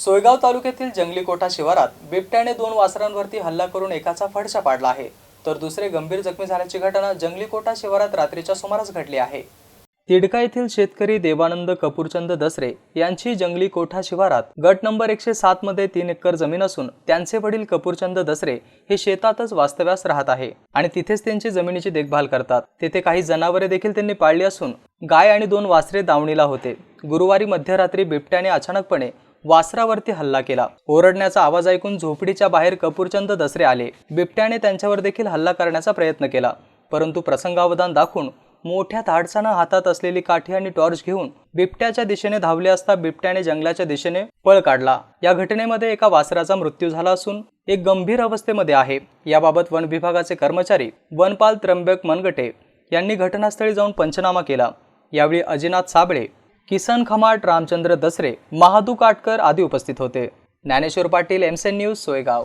सोयगाव तालुक्यातील जंगली कोठा शिवारात बिबट्याने दोन वासरांवरती हल्ला करून एकाचा फडशा पाडला आहे. तर दुसरे गंभीर जखमी झाल्याची घटना जंगली कोठा शिवारात रात्रीच्या सुमारास घडली आहे. तिडका येथील शेतकरी देवानंद कपूरचंद दसरे यांची जंगली कोठा शिवारात गट नंबर एकशे सातमध्ये तीन एकर जमीन असून त्यांचे वडील कपूरचंद दसरे हे शेतातच वास्तव्यास राहत आहे आणि तिथेच त्यांची जमिनीची देखभाल करतात. तेथे काही जनावरे देखील त्यांनी पाळली असून गाय आणि दोन वासरे दावणीला होते. गुरुवारी मध्यरात्री बिबट्याने अचानकपणे वासरावरती हल्ला केला. ओरडण्याचा आवाज ऐकून झोपडीच्या बाहेर कपूरचंद दसरे आले. बिबट्याने त्यांच्यावर देखील हल्ला करण्याचा प्रयत्न केला. परंतु प्रसंगावधान दाखवून मोठ्या धाडसानं हातात असलेली काठी आणि टॉर्च घेऊन बिबट्याच्या दिशेने धावले असता बिबट्याने जंगलाच्या दिशेने पळ काढला. या घटनेमध्ये एका वासराचा मृत्यू झाला असून एक गंभीर अवस्थेमध्ये आहे. याबाबत वन विभागाचे कर्मचारी वनपाल त्र्यंबक मनगटे यांनी घटनास्थळी जाऊन पंचनामा केला. यावेळी अजिनाथ साबळे किसन खमाट रामचंद्र दसरे महादू काटकर आदी उपस्थित होते. ज्ञानेश्वर पाटील एमसेन न्यूज सोयगाव.